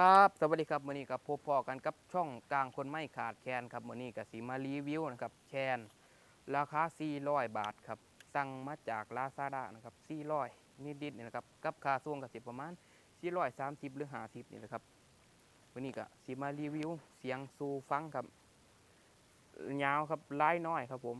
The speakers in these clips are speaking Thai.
ครับสวัสดีครับมือนี้กับพบพอกันกับช่องกลางคนไม่ขาดแคลนครับมือนี้ก็สิมารีวิวนะครับแคนราคา 400 บาทครับสั่งมาจาก Lazada นะครับ400นิดๆนี่นะครับกับค่าส่งก็สิประมาณ 430 หรือ 50 นี่แหละครับมือนี้ก็สิมารีวิว เสียงสู่ฟังครับยาวครับไลายน้อยครับผม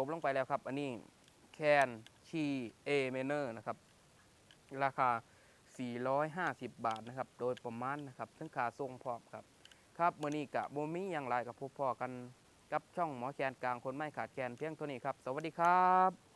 จบลงไปแล้วครับ อันนี้แคนชีเอเมเนอร์นะครับ ราคา 450 บาทนะครับ โดยประมาณนะครับซึ่งขาทรงพร้อมครับ ครับเมื่อนี้กะบ่มีอย่างไรกับพวกพ่อกันกับช่องหมอแคนกลางคนไม่ขาดแคนเพียงเท่านี้ครับ สวัสดีครับ